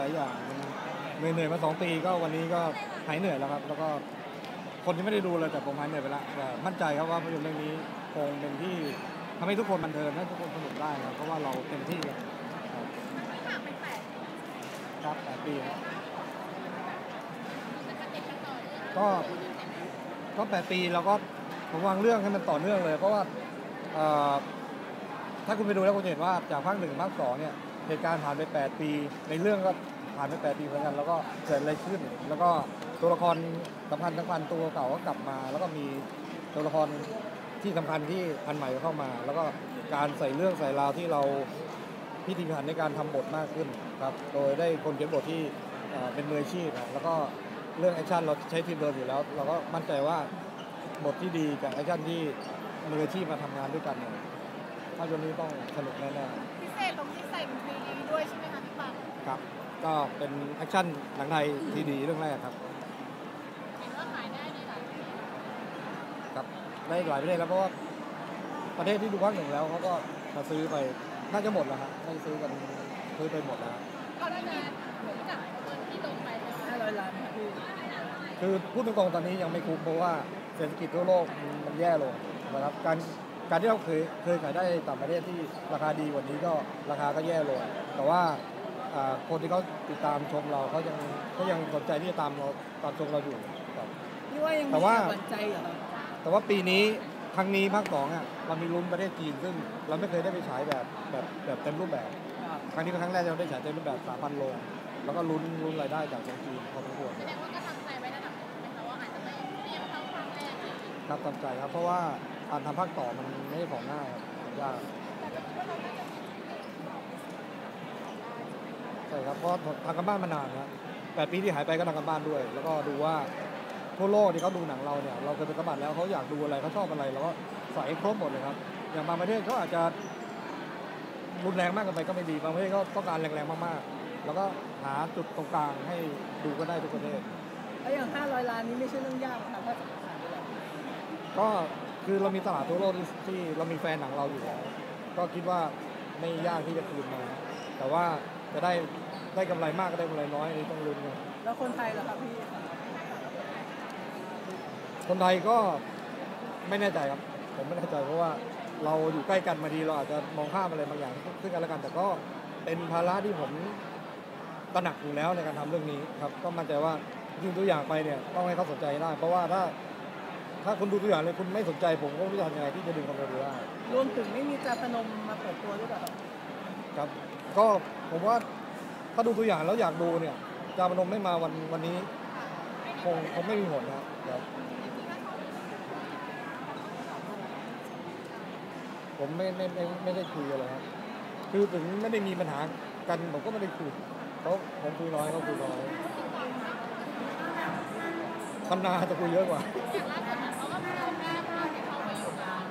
หลายอย่างเหนื่อยมาสองปีก็วันนี้ก็หายเหนื่อยแล้วครับ แล้วก็คนที่ไม่ได้ดูเลยแต่ผมหายเหนื่อยไปล้วแต่มั่นใจครับว่าภาพยนตร์เรื่องนี้คงเป็นที่ทำให้ทุกคนบันเทิงให้ทุกคนสนุกได้ครับเพราะว่าเราเต็มที่ครับครับแปดปีครับก็ก็แปดปีเราก็ผมวางเรื่องให้มันต่อเนื่องเลย เพราะว่าถ้าคุณไปดูแล้วคุณเห็นว่าจากภาคหนึ่งภาคสองเนี่ย เหตุการณ์ผ่านไปแปดปี ในเรื่องก็ผ่านไปแปดปีเหมือนกัน แล้วก็เกิดอะไรขึ้น แล้วก็ตัวละครสำคัญสำคัญตัวเก่าก็กลับมา แล้วก็มีตัวละครที่สำคัญที่อันใหม่เข้ามา แล้วก็การใส่เรื่องใส่ราวที่เราพิธีพิถันในการทำบทมากขึ้นครับโดยได้คนเขียนบทที่เป็นมืออาชีพแล้วก็เรื่องแอคชั่นเราใช้ทีมเดิมอยู่แล้ว เราก็มั่นใจว่าบทที่ดีกับแอคชั่นที่มืออาชีพมาทำงานด้วยกันเนี่ยภาพยนตร์นี้ต้องสนุกแน่พิเศ ษตรงที่ใส่เป็น 3D ด้วยใช่ไหมคะพี่ปังๆครับ ก็เป็นแอคชั่นหนังไทยที่ดีเรื่องแรกครับ เห็นว่าขายได้ในหลายประเทศครับได้หลายประเทศแล้วเพราะว่าประเทศที่ดูภาคหนึ่งแล้วเขาก็มาซื้อไปน่าจะหมดแล้วครับได้ซื้อกันซื้อไปหมดแล้วก็ได้งานผมกับเงินที่ลงไปเลยห้าร้อยล้านครับพี่คือพูดตรงๆตอนนี้ยังไม่คุ้มเพราะว่าเศรษฐกิจทั่วโลกมันแย่ลงนะครับการ การที่เราเคยเคยขายได้ต่างประเทศที่ราคาดีกว่านี้ก็ราคาก็แย่ลงแต่ว่าอ่าคนที่เขาติดตามชมเราเขายังเขายังสนใจที่จะตามเราตามชมเราอยู่ครับพี่ว่ายังแต่มีว่าหวั่นใจเหรอครับแต่ว่าปีนี้ครั้งนี้ภาคสองอะเรามีลุ้นประเทศจีนซึ่งเราไม่เคยได้ไปฉายแบบแบบแบบเต็มรูปแบบ ครับครั้งนี้เป็นครั้งแรกที่เราได้ฉายเต็มรูปแบบ3,000โลงแล้วก็ลุ้นลุ้นรายได้จากทางจีนพอสมควรแสดงว่าก็ทำใจไว้ระดับหนึ่งใช่ไหมคะว่าอาจจะไม่เรียบเท่าภาคแรกเลยครับตามใจครับเพราะว่า การทำภาคต่อมันไม่ใช่ของง่ายครับมันยากแต่ก็คิดว่าเราน่าจะมีใช่ครับเพราะทำกันบ้านมานานนะแปดปีที่หายไปก็ทำกันบ้านด้วย แล้วก็ดูว่าทั่วโลกที่เขาดูหนังเราเนี่ยเราเคยไปกระบัดแล้วเขาอยากดูอะไรเขาชอบอะไรเราก็ใส่ให้ครบหมดเลยครับ อย่างบางประเทศเขาอาจจะรุนแรงมากเกินไปก็ไม่ดีบางประเทศก็ต้องการแรงๆมากๆ แล้วก็หาจุดตรงกลางให้ดูก็ได้ทุกประเทศแล้วอย่างห้าร้อยล้านนี้ไม่ใช่เรื่องยากหรอกครับถ้าจะขายได้ก็ คือเรามีตลาดทั่วโลกที่เรามีแฟนหนังเราอยู่แล้วก็คิดว่าไม่ยากที่จะคืนมา แต่ว่าจะได้ได้กำไรมากก็ได้กำไรน้อยอันนี้ต้องลุ้นกันแล้วคนไทยล่ะครับพี่ คนไทยก็ไม่แน่ใจครับ ผมไม่แน่ใจเพราะว่าเราอยู่ใกล้กันมาทีเราอาจจะมองข้ามอะไรบางอย่างซึ่งกันและกันแต่ก็เป็นภาระที่ผมตระหนักอยู่แล้วในการทำเรื่องนี้ครับ ก็มั่นใจว่ายิ่งตัวอย่างไปเนี่ยต้องให้เขาสนใจได้ เพราะว่าถ้า ถ้าคุณดูตัวอย่างเลยคุณไม่สนใจผมก็ไม่รู้จะทำยังไงที่จะดึงคนมาดูได้รวมถึงไม่มีจาพนมมาเปิดตัวด้วยเหรอครับครับ ก็ผมว่าถ้าดูตัวอย่างแล้วอยากดูเนี่ยจามพนมไม่มาวันวันนี้คงคงไม่มีผลนะครับผมไม่ไม่ไม่ไม่ได้คุยอะไรครับคือถึงไม่ได้มีปัญหากันผมก็ไม่ได้คุยเขาผมคุยน้อยเขาคุยน้อยทำนาจะคุยเยอะกว่า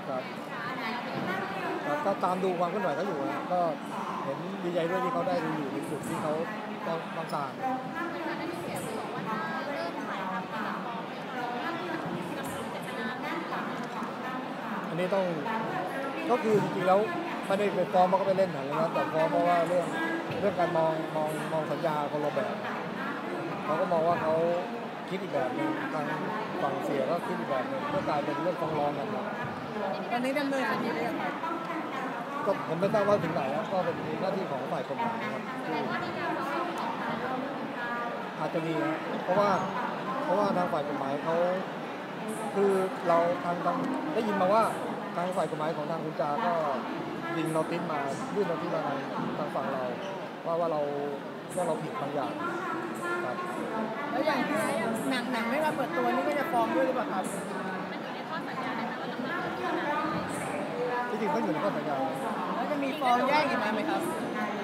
ครับก็ตามดูความเคลื่อนไหวเขาอยู่นะก็เห็นดีใจด้วยที่เขาได้ดูอยู่ในจุดที่เขาต้องต้องการมันจะได้เสียงบอกว่าถ้าเริ่มถ่ายทำเป็นละครเนี่ยเราน่าจะกำลังจะชนะแน่นอนอันนี้ต้องก็คือจริงๆแล้วไม่ได้ไปฟ้องมันก็ไปเล่นหนังเลยนะแต่ฟ้องเพราะว่าเรื่องเรื่องการมองมองมองสัญญาคนละแบบเขาก็มองว่าเขา คิดอีกแบบหนึงทางฝั่งเสียก็คิดอีกแบบหนึงก็กลายเป็นเรื่องฟ้องร้องกันครับตอนนี้ดำเนินคดีได้ยังไงก็ผมไม่ทราบว่าถึงไหนแล้วก็เป็นหน้าที่ของฝ่ายกฎหมายครับแสดงว่าในการฟ้องร้องของเราอาจจะมีนะเพราะว่าเพราะว่าทางฝ่ายกฎหมายเขาคือเราทางทางได้ยินมาว่าทางฝ่ายกฎหมายของทางคุณจาก็ยิงเราติ้นมายื่นเราติ้นมาทางทางฝั่งเราว่าว่าเราว่าเราผิดบางอย่างครับ แล้วอย่างที่หนังหนังไม่มาเปิดตัวนี่ก็จะฟ้องด้วยหรือเปล่าครับมันอยู่ในข้อสัญญาไหมคะว่าต้องมาเปิดตัวนะที่จริงก็อยู่ในข้อสัญญาแล้วจะมีฟ้องแยกอีกไหมไหมครับ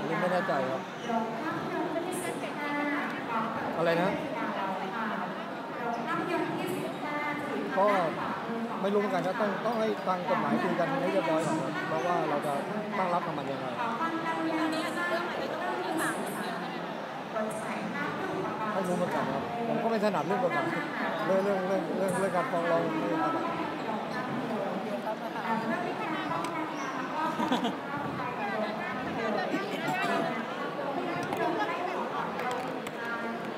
อันนี้ไม่แน่ใจครับ อะไรนะ ก็ไม่รู้เหมือนกันนะต้องต้องให้ทางกฎหมายคุยกันให้เรียบร้อยก่อนครับเพราะว่าเราจะตั้งรับกับมันยังไง รู้มาก่นครับผมก็ไม่ถนัดเรื่องกฎหมายเรื่องเรื่องเรื่องเรื่องเรื่องการฟ้องร้องไม่ถนัด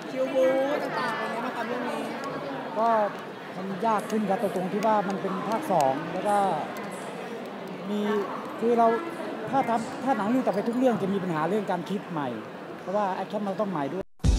คิวบูต่างๆอะไรเงี้ยมาทำเรื่องนี้ก็ทำยากขึ้นครับแต่ตรงที่ว่ามันเป็นภาคสองแล้วก็มีคือเราถ้าทำถ้าหนังเรื่องต่อไปทุกเรื่องจะมีปัญหาเรื่องการคิดใหม่ เพราะว่าแอคชั่นมันต้องใหม่ด้วย